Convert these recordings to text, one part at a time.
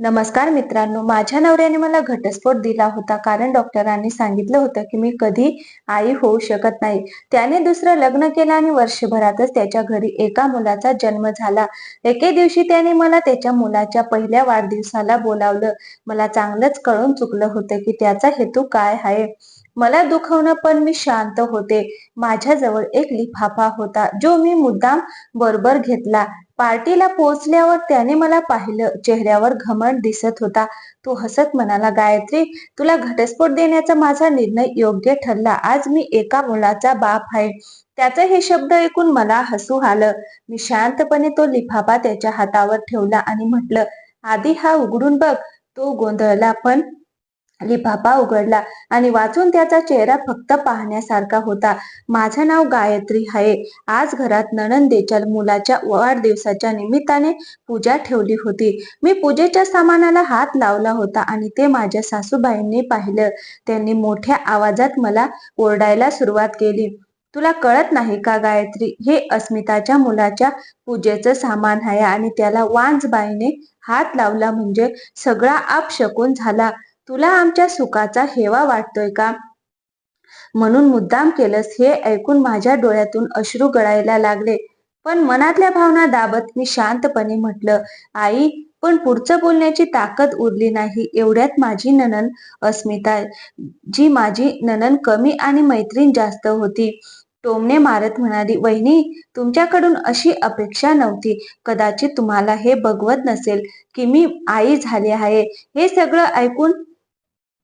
नमस्कार मित्रांनो माझ्या नवऱ्याने मला घटस्फोट दिला होता कारण डॉक्टरांनी सांगितलं होतं की मी कधी आई होऊ शकत नाही. त्याने दुसरं लग्न केलं आणि वर्षभरातच त्याच्या घरी एका मुलाचा जन्म झाला. एके दिवशी त्याने मला त्याच्या मुलाच्या पहिल्या वाढदिवसाला बोलावलं. मला चांगलंच कळून चुकलं होतं की त्याचा हेतू काय आहे. मला दुखवणं पण मी शांत होते. माझ्याजवळ एक लिफाफा होता जो मी मुद्दाम बरोबर घेतला. पार्टीला पोहोचल्यावर त्याने मला पाहिलं चेहऱ्यावर घमंड दिसत होता. तो हसत म्हणाला गायत्री तुला घटस्फोट देण्याचा माझा निर्णय योग्य ठरला. आज मी एका मुलाचा बाप आहे. त्याचं हे शब्द ऐकून मला हसू आलं. मी शांतपणे तो लिफाफा त्याच्या हातावर ठेवला आणि म्हटलं आधी हा उघडून बघ. तो गोंधळला पण लिफाफा उघडला आणि वाचून त्याचा चेहरा फक्त पाहण्यासारखा होता. माझं नाव गायत्री आहे. आज घरात नणंदेच्या मुलाच्या वाढदिवसाच्या निमित्ताने पूजा ठेवली होती. मी पूजेच्या सामानाला हात लावला होता आणि ते माझ्या सासूबाईंनी पाहिलं. त्यांनी मोठ्या आवाजात मला ओरडायला सुरुवात केली. तुला कळत नाही का गायत्री? हे अस्मिताच्या मुलाच्या पूजेचं सामान आहे आणि त्याला वांजबाईने हात लावला म्हणजे सगळा आपशकून झाला. तुला आमच्या सुखाचा हेवा वाटतोय का? म्हणून मुद्दाम केलंस हे ऐकून माझ्या डोळ्यातून अश्रू गळायला लागले. पण मनातल्या भावना दाबत मी शांतपणे म्हटलं आई पण पुढचं बोलण्याची ताकद उरली नाही. एवढ्यात माझी ननन अस्मिता जी माझी ननन कमी आणि मैत्रीण जास्त होती. टोमने मारत म्हणाली वहिनी तुमच्याकडून अशी अपेक्षा नव्हती. कदाचित तुम्हाला हे बघवत नसेल की मी आई झाले आहे. हे सगळं ऐकून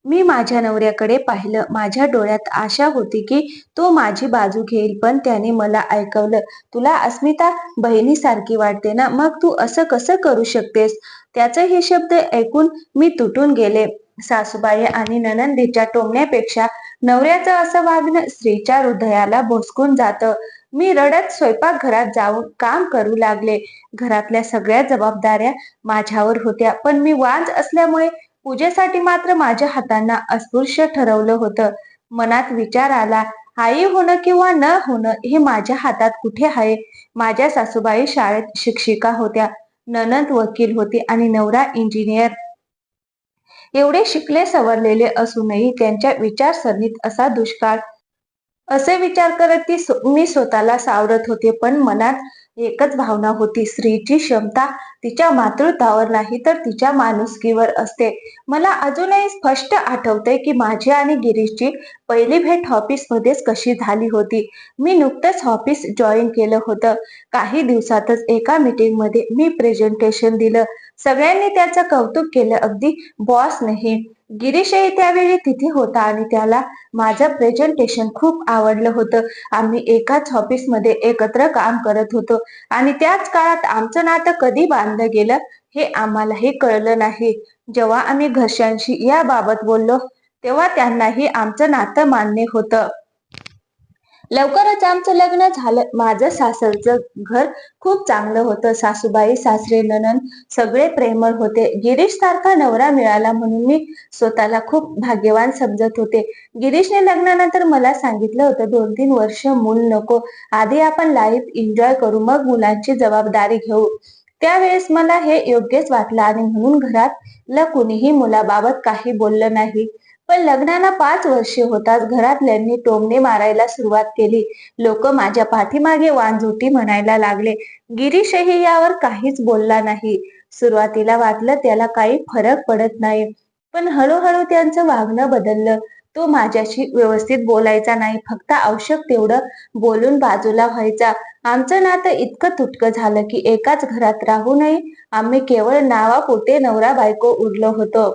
मी माझ्या नवऱ्याकडे पाहिलं. माझ्या डोळ्यात आशा होती की तो माझी बाजू घेईल पण त्याने मला ऐकवलं तुला अस्मिता बहिणीसारखी वाटते ना? मग तू असं कसं करू शकतेस? त्याचे हे शब्द ऐकून मी तुटून गेले. सासूबाई आणि ननंदीच्या टोमण्यापेक्षा नवऱ्याचं असं वागणं स्त्रीच्या हृदयाला भोसकून जातं. मी रडत स्वयंपाक घरात जाऊन काम करू लागले. घरातल्या सगळ्या जबाबदाऱ्या माझ्यावर होत्या पण मी वाज असल्यामुळे पूजेसाठी मात्र माझ्या हातांना अस्पृश्य ठरवलं होतं. मनात विचार आला आई होणं किंवा न होणं हे माझ्या हातात कुठे आहे? माझ्या सासूबाई शाळेत शिक्षिका होत्या. ननंद वकील होते आणि नवरा इंजिनियर. एवढे शिकले सवरलेले असूनही त्यांच्या विचारसरणीत असा दुष्काळ. असे विचार करत ती मी स्वतःला सावरत होते पण मनात एकच भावना होती स्त्रीची क्षमता तिच्या मातृत्वावर नाही तर तिच्या माणुसकीवर असते. मला अजूनही स्पष्ट आठवते की माझी आणि गिरीशची पहिली भेट ऑफिस मध्येच कशी झाली होती. मी नुकतंच ऑफिस जॉईन केलं होतं. काही दिवसातच एका मीटिंगमध्ये मी प्रेझेंटेशन दिलं. सगळ्यांनी त्याचं कौतुक केलं. अगदी बॉस नाही. गिरीशही त्यावेळी तिथे होता आणि त्याला माझं प्रेझेंटेशन खूप आवडलं होतं. आम्ही एकाच ऑफिसमध्ये एकत्र काम करत होतो. आणि त्याच काळात आमचं नातं कधी बांधलं गेलं हे आम्हालाही कळलं नाही. जेव्हा आम्ही घरच्यांशी याबाबत बोललो तेव्हा त्यांनाही आमचं नातं मान्य होतं. लवकरच आमचं लग्न झालं. माझं सासरचं घर खूप चांगलं होतं. सासूबाई सासरे ननन सगळे प्रेमळ होते. गिरीश सारखा नवरा मिळाला म्हणून मी स्वतःला खूप भाग्यवान समजत होते. गिरीशने लग्नानंतर मला सांगितलं होतं दोन तीन वर्ष मूल नको. आधी आपण लाईफ एन्जॉय करू. मग मुलांची जबाबदारी घेऊ. त्यावेळेस मला हे योग्यच वाटलं आणि म्हणून घरातलं कुणीही मुलाबाबत काही बोललं नाही. पण लग्नाला पाच वर्षे होताच घरातल्यांनी टोमणे मारायला सुरुवात केली. लोक माझ्या पाठीमागे वांजुटी म्हणायला लागले. गिरीशही यावर काहीच बोलला नाही. सुरुवातीला वाटलं त्याला काही फरक पडत नाही. पण हळूहळू त्यांचं वागणं बदललं. तो माझ्याशी व्यवस्थित बोलायचा नाही. फक्त आवश्यक तेवढं बोलून बाजूला व्हायचा. आमचं नातं इतकं तुटकं झालं की एकाच घरात राहू नये. आम्ही केवळ नावापोटे नवरा बायको उरलो होतो.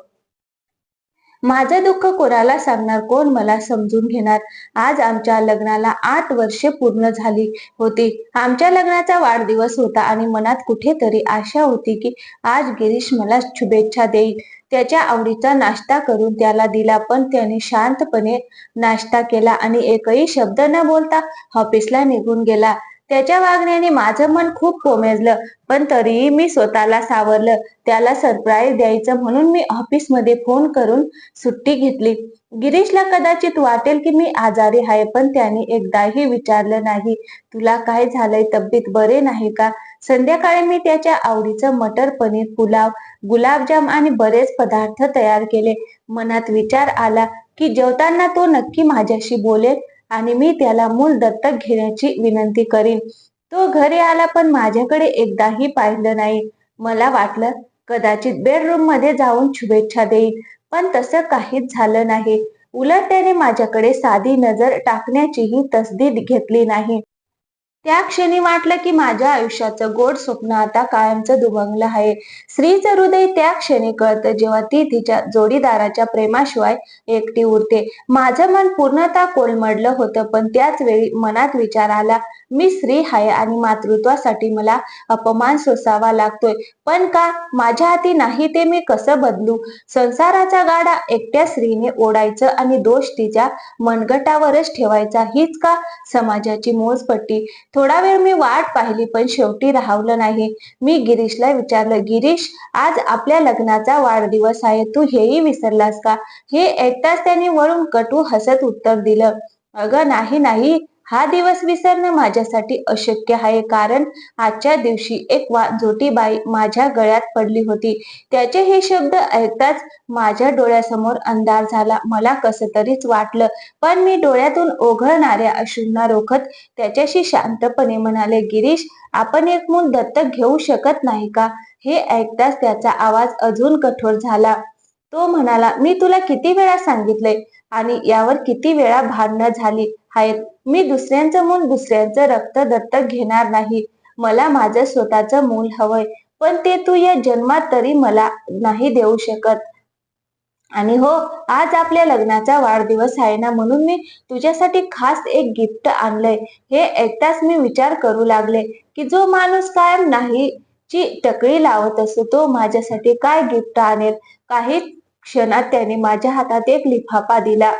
माझं दुःख कोणाला सांगणार? कोण मला समजून घेणार? आज आमच्या लग्नाला आठ वर्षे पूर्ण झाली होती. आमच्या लग्नाचा वाढदिवस होता आणि मनात कुठेतरी आशा होती की आज गिरीश मला शुभेच्छा देईल. त्याच्या आवडीचा नाश्ता करून त्याला दिला पण त्याने शांतपणे नाश्ता केला आणि एकही शब्द न बोलता ऑफिसला निघून गेला. त्याच्या वागण्याने माझं मन खूप कोमेजलं पण तरीही मी स्वतःला सावरलं. त्याला सरप्राईज द्यायचं म्हणून मी ऑफिसमध्ये फोन करून सुट्टी घेतली. गिरीशला कदाचित वाटेल की मी आजारी आहे पण त्याने एकदाही विचारलं नाही तुला काय झालंय? तब्येत बरे नाही का? संध्याकाळी मी त्याच्या आवडीचं मटर पनीर पुलाव गुलाबजाम आणि बरेच पदार्थ तयार केले. मनात विचार आला की जेवताना तो नक्की माझ्याशी बोलेल? आणि मी त्याला मूल दत्तक घेण्याची विनंती करीन. तो घरी आला पण माझ्याकडे एकदाही पाहिलं नाही. मला वाटलं कदाचित बेडरूममध्ये जाऊन शुभेच्छा देईल पण तसं काहीच झालं नाही. उलट त्याने माझ्याकडे साधी नजर टाकण्याचीही तसदीद घेतली नाही. त्या क्षणी वाटलं की माझ्या आयुष्याचं गोड स्वप्न आता कायमचं दुभंगलं आहे. स्त्रीचं हृदय त्या क्षणी कळतं जेव्हा ती तिच्या जोडीदाराच्या प्रेमाशिवाय एकटी उरते. माझं मन पूर्णतः कोलमडलं होतं पण त्याच वेळी मनात विचार आला मी स्त्री आहे आणि मातृत्वासाठी मला अपमान सोसावा लागतोय. पण का? माझ्या हाती नाही ते मी कसं बदलू? संसाराचा गाडा एकट्या स्त्रीने ओढायचं आणि दोष तिच्या मनगटावरच ठेवायचा हीच का समाजाची मोजपट्टी? थोडा वेळ मी वाट पाहिली पण शेवटी राहवलं नाही. मी गिरीशला विचारलं गिरीश आज आपल्या लग्नाचा वाढदिवस आहे तू हेही विसरलास का? हे ऐकताच त्याने वळून कटू हसत उत्तर दिलं अगं नाही नाही. हा दिवस विसरणं माझ्यासाठी अशक्य आहे. कारण आजच्या दिवशी एक जोटीबाई माझ्या गळ्यात पडली होती. त्याचे हे शब्द ऐकताच माझ्या डोळ्यासमोर अंधार झाला. मला कस तरीच वाटलं. पण मी डोळ्यातून ओघळणाऱ्या अश्रूंना रोखत त्याच्याशी शांतपणे म्हणाले गिरीश आपण एक मूल दत्तक घेऊ शकत नाही का? हे ऐकताच त्याचा आवाज अजून कठोर झाला. तो म्हणाला मी तुला किती वेळा सांगितले आणि यावर किती वेळा भांडणं झाली. आहेत. मी दुसऱ्यांचं मूल दुसऱ्यांचं रक्त दत्तक घेणार नाही. मला माझं स्वतःचं मूल हवंय. पण ते तू या जन्मात तरी मला नाही देऊ शकत. आणि हो आज आपल्या लग्नाचा वाढदिवस आहे ना म्हणून मी तुझ्यासाठी खास एक गिफ्ट आणलंय. हे ऐकताच मी विचार करू लागले की जो माणूस कायम नाही ची टकळी लावत असतो तो माझ्यासाठी काय गिफ्ट आणेल? काही क्षणात त्याने माझ्या हातात एक लिफाफा दिला.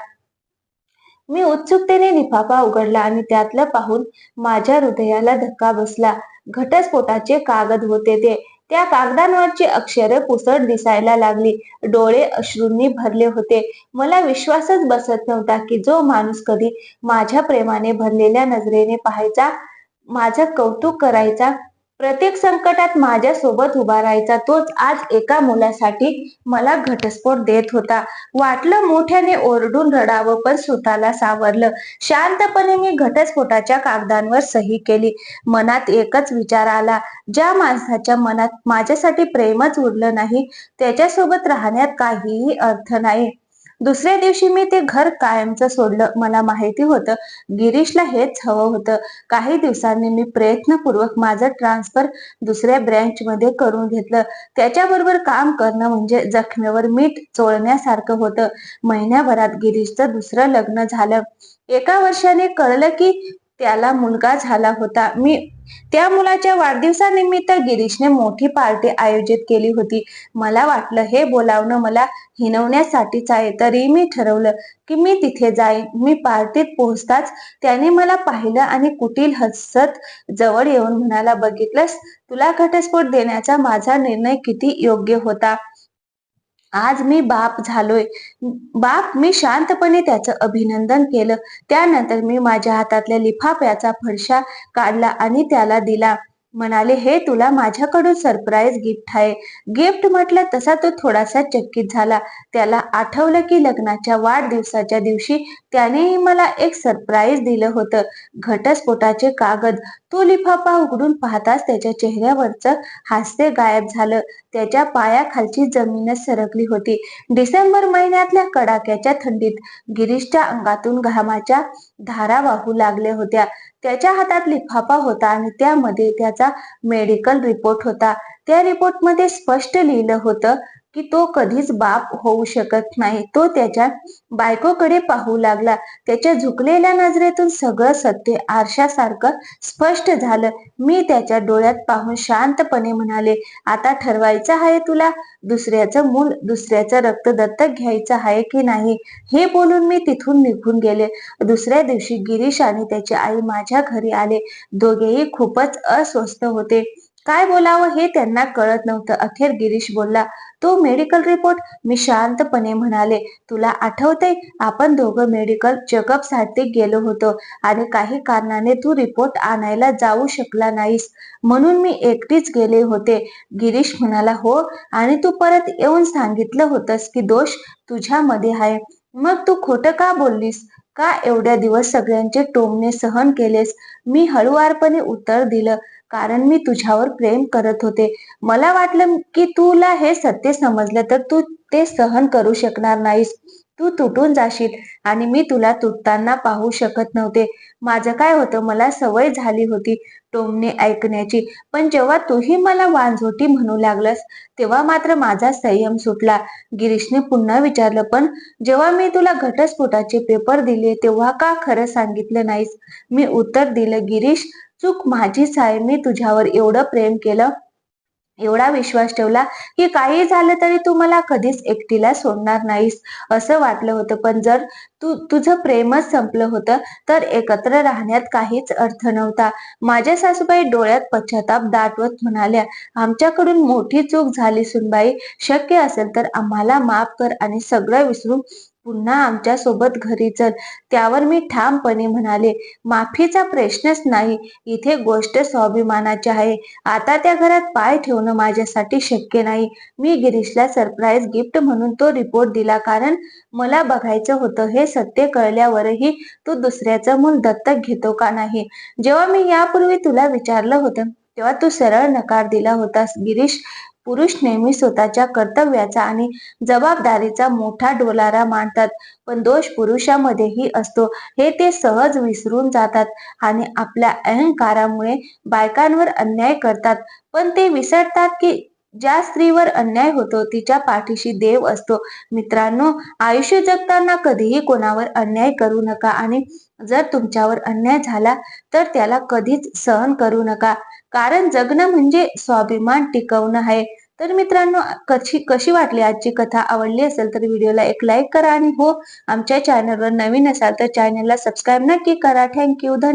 मी उत्सुकतेने लिफाफा उघडला आणि त्यातलं पाहून माझ्या हृदयाला धक्का बसला. घटस्फोटाचे कागद होते ते. त्या कागदांवरची अक्षरे पुसट दिसायला लागली. डोळे अश्रूंनी भरले होते. मला विश्वासच बसत नव्हता की जो माणूस कधी माझ्या प्रेमाने भरलेल्या नजरेने पाहायचा माझं कौतुक करायचा प्रत्येक संकटात माझ्या सोबत उभा राहायचा तोच आज एका मुलासाठी मला घटस्फोट देत होता. वाटलं मोठ्याने ओरडून रडावं पण स्वतःला सावरलं. शांतपणे मी घटस्फोटाच्या कागदांवर सही केली. मनात एकच विचार आला ज्या माणसाच्या मनात माझ्यासाठी प्रेमच उरलं नाही त्याच्यासोबत राहण्यात काहीही अर्थ नाही. दुसऱ्या दिवशी मी ते घर कायमचं सोडलं. मला माहिती होतं. गिरीशला हेच हवं होतं. काही दिवसांनी मी प्रयत्नपूर्वक माझं ट्रान्सफर दुसऱ्या ब्रँच मध्ये करून घेतलं. त्याच्याबरोबर काम करणं म्हणजे जखमेवर मीठ चोळण्यासारखं होतं. महिन्याभरात गिरीशचं दुसरं लग्न झालं. एका वर्षाने कळलं की त्याला मुलगा झाला होता. मी त्या मुलाच्या वाढदिवसानिमित्त गिरीशने मोठी पार्टी आयोजित केली होती. मला वाटलं हे बोलावणं मला हिनवण्यासाठीच आहे. तरी मी ठरवलं की मी तिथे जाईन. मी पार्टीत पोहोचताच त्याने मला पाहिलं आणि कुटील हसत जवळ येऊन म्हणाला बघितलंस तुला घटस्फोट देण्याचा माझा निर्णय किती योग्य होता? आज मी बाप झालोय. बाप मी शांतपणे त्याचं अभिनंदन केलं. त्यानंतर मी माझ्या हातातल्या लिफाफ्याचा फडशा काढला आणि त्याला दिला. म्हणाले हे तुला माझ्याकडून सरप्राईज गिफ्ट आहे. गिफ्ट म्हटलं तसा तो थोडासा चकित झाला. त्याला आठवलं की लग्नाच्या वाढदिवसाच्या दिवशी त्यानेही मला एक सरप्राईज दिलं होतं. घटस्फोटाचे कागद. तो लिफाफा उघडून पाहताच त्याच्या चेहऱ्यावरचं हास्य गायब झालं. त्याच्या पायाखालची जमीनच सरकली होती. डिसेंबर महिन्यातल्या कडाक्याच्या थंडीत गिरीशच्या अंगातून घामाच्या धारा वाहू लागल्या होत्या. त्याच्या हातात लिफाफा होता आणि त्यामध्ये त्याचा मेडिकल रिपोर्ट होता. त्या रिपोर्टमध्ये स्पष्ट लिहिलं होतं की तो कधीच बाप होऊ शकत नाही. तो त्याच्या बायकोकडे पाहू लागला. त्याच्या झुकलेल्या नजरेतून सगळं सत्य आरशासारखं स्पष्ट झालं. मी त्याच्या डोळ्यात पाहून शांतपणे म्हणाले आता ठरवायचं आहे तुला? दुसऱ्याचं मूल दुसऱ्याचं रक्त दत्तक घ्यायचं आहे की नाही हे बोलून मी तिथून निघून गेले. दुसऱ्या दिवशी गिरीश आणि त्याची आई माझ्या घरी आले. दोघेही खूपच अस्वस्थ होते. काय बोलावं हे त्यांना कळत नव्हतं. अखेर गिरीश बोलला तो मेडिकल रिपोर्ट मी शांतपणे म्हणाले तुला आठवतंय आपण दोघं मेडिकल चेकअपसाठी गेलो होतो आणि काही कारणाने तू रिपोर्ट आणायला जाऊ शकला नाहीस. म्हणून मी एकटीच गेले होते. गिरीश म्हणाला हो आणि तू परत येऊन सांगितलं होतंस की दोष तुझ्यामध्ये आहे. मग तू खोटं का बोललीस? का एवढ्या दिवस सगळ्यांचे टोमणे सहन केलेस? मी हळुवारपणे उत्तर दिलं कारण मी तुझ्यावर प्रेम करत होते. मला वाटलं की तुला हे सत्य समजलं तर तू ते सहन करू शकणार नाहीस. तू तुटून जाशील आणि मी तुला तुटताना पाहू शकत नव्हते. माझं काय होतं? मला सवय झाली होती टोमणे ऐकण्याची. पण जेव्हा तूही मला वांझोटी म्हणू लागलास तेव्हा मात्र माझा संयम सुटला. गिरीशने पुन्हा विचारलं पण जेव्हा मी तुला घटस्फोटाचे पेपर दिले तेव्हा का खरं सांगितलं नाहीस? मी उत्तर दिलं गिरीश चूक माझीच आहे मी तुझ्यावर एवढं प्रेम केलं एवढा विश्वास ठेवला की काही झालं तरी तू मला कधीच एकटीला सोडणार नाहीस असं वाटलं होतं. पण जर तू तुझं प्रेमच संपलं होतं तर एकत्र राहण्यात काहीच अर्थ नव्हता. माझ्या सासूबाई डोळ्यात पश्चाताप दाटवत म्हणाल्या आमच्याकडून मोठी चूक झाली सुनबाई. शक्य असेल तर आम्हाला माफ कर आणि सगळं विसरून पुन्हा आमच्यासोबत घरी चल. त्यावर मी ठामपणे म्हणाले माफीचा प्रश्नच नाही. इथे गोष्ट स्वाभिमानाची आहे. आता त्या घरात पाय ठेवणं माझ्यासाठी शक्य नाही. मी गिरीशला सरप्राईज गिफ्ट म्हणून तो रिपोर्ट दिला कारण मला बघायचं होतं. हे सत्य कळल्यावरही तू दुसऱ्याचं मूल दत्तक घेतो का नाही? जेव्हा मी यापूर्वी तुला विचारलं होतं तेव्हा तू सरळ नकार दिला होतास. गिरीश पुरुष नेहमी स्वतःच्या कर्तव्याचा आणि जबाबदारीचा मोठा डोलारा मांडतात पण दोष पुरुषामध्येही असतो. हे ते सहज विसरून जातात आणि आपल्या अहंकारामुळे बायकांवर अन्याय करतात. पण ते विसरतात की ज्या स्त्रीवर अन्याय होतो तिच्या पाठीशी देव असतो. मित्रांनो आयुष्य जगताना कधीही कोणावर अन्याय करू नका आणि जर तुमच्यावर अन्याय झाला तर त्याला कधीच सहन करू नका. कारण जगणं म्हणजे स्वाभिमान टिकवणं आहे. तर मित्रांनो कशी कशी वाटली आजची कथा? आवडली असेल तर व्हिडिओला एक लाईक करा आणि हो आमच्या चॅनलवर नवीन असाल तर चॅनलला सबस्क्राईब नक्की करा. थँक्यू धन्यवाद.